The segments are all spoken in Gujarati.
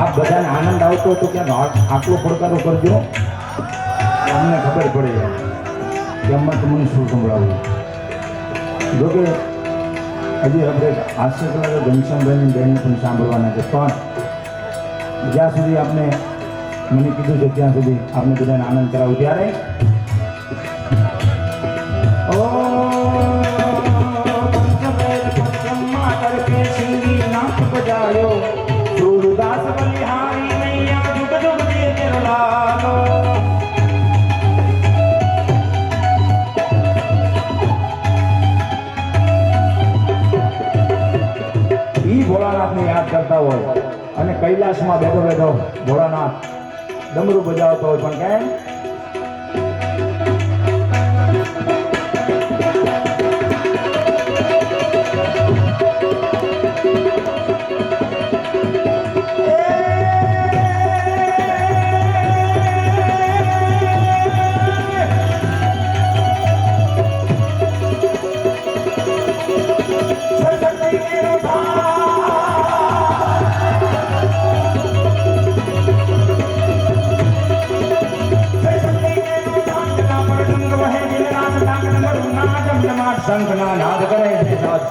આપ બધાને આનંદ આવતો હતો કે આટલો પડકારો કરજો. અમને ખબર પડે કે અમને તમને શું સંભળાવું? જોકે, હજી આપણે હાસ્યકલા ઘનશ્યામભાઈની બહેનને પણ સાંભળવાના છે. પણ જ્યાં સુધી આપણે મને કીધું છે, ત્યાં સુધી આપણે બધાને આનંદ કરાવું. ત્યારે ભોળાનાથને યાદ કરતા હોય. અને કૈલાસમાં બેઠો બેઠો ભોળાનાથ ડમરું બજાવતો હોય. પણ કેમ?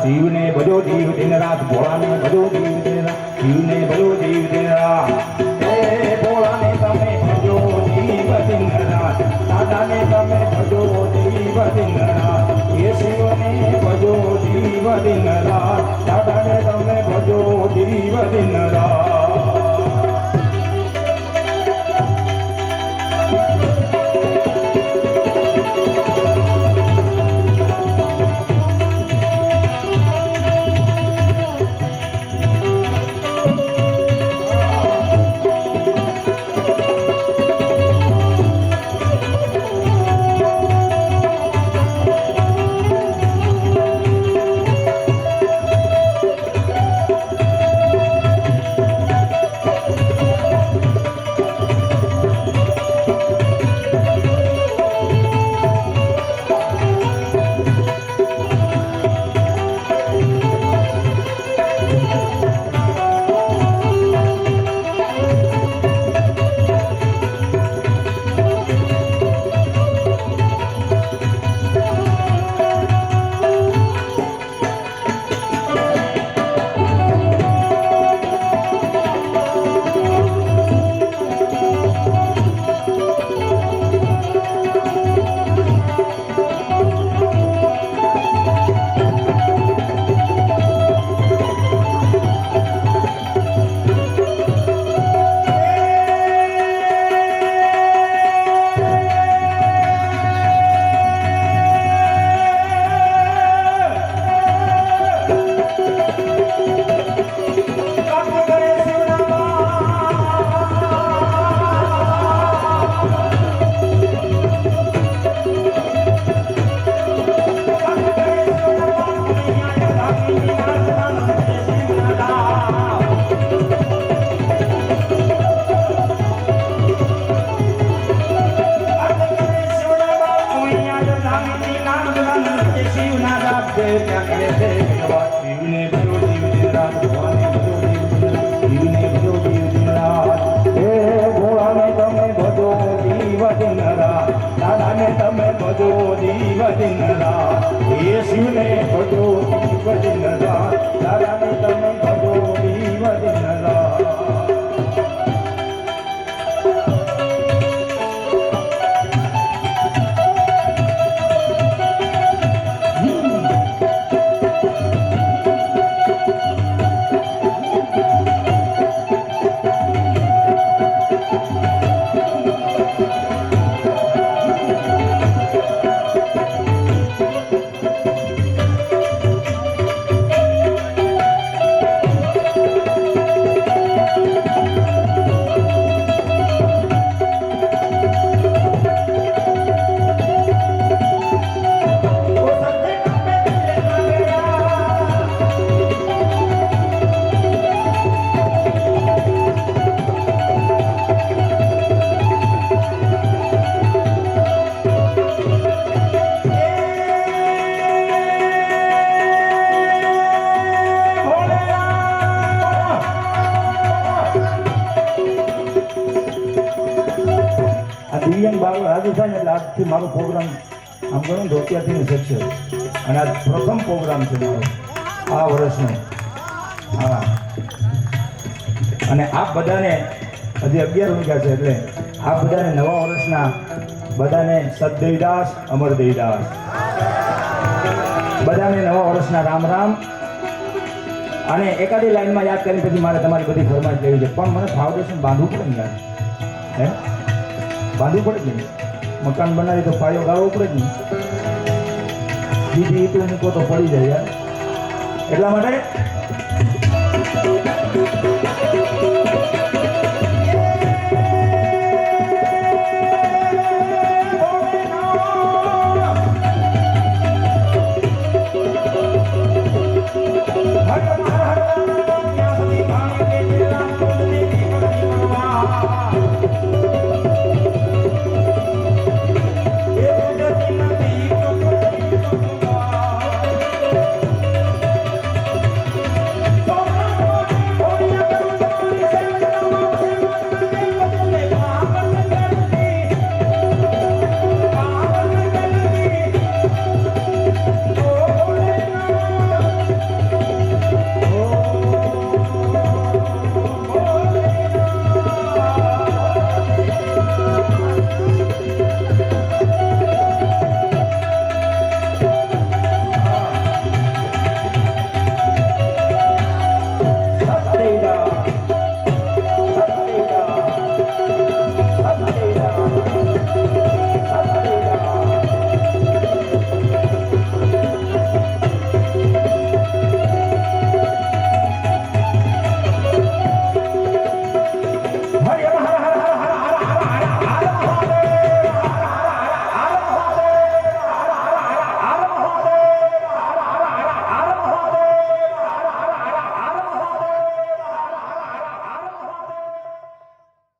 શિવને ભજો જીવ દિન રાત ભોળાને ભજો જીવ દિન રાત શિવને ભજો જીવ દિન રાત હે ભોળાને તમે ભજો જીવ દિન રાત દાદાને તમે ભજો જીવ દિન રાત હે શિવને ભજો જીવ દિન રાત તમે ભજો જીવ દિન રાત રાત હે શિવને ભજો દિન રાત તમે આજથી મારો પ્રોગ્રામ આમ કહ્યું તો અત્યારથી શકશે. અને આ પ્રથમ પ્રોગ્રામ છે મારો. આ વર્ષનો. હા. અને આપ બધાને, હજી અગિયાર વાગ્યા છે એટલે આપ બધાને નવા વર્ષના બધાને સદદેવદાસ અમરદેવદાસ બધાને નવા વર્ષના રામ રામ. અને એકાદી લાઈનમાં યાદ કરીને પછી મારે તમારી બધી ફરમાઈશ લેવી છે. પણ મને ફાઉન્ડેશન બાંધવું પડે ને યાર. હે? બાંધવું પડે ને મકાન બનાવી તો પાયો ગાળવો પડે ને બીજી ઈટું મૂકો તો પડી જાય યાર. એટલા માટે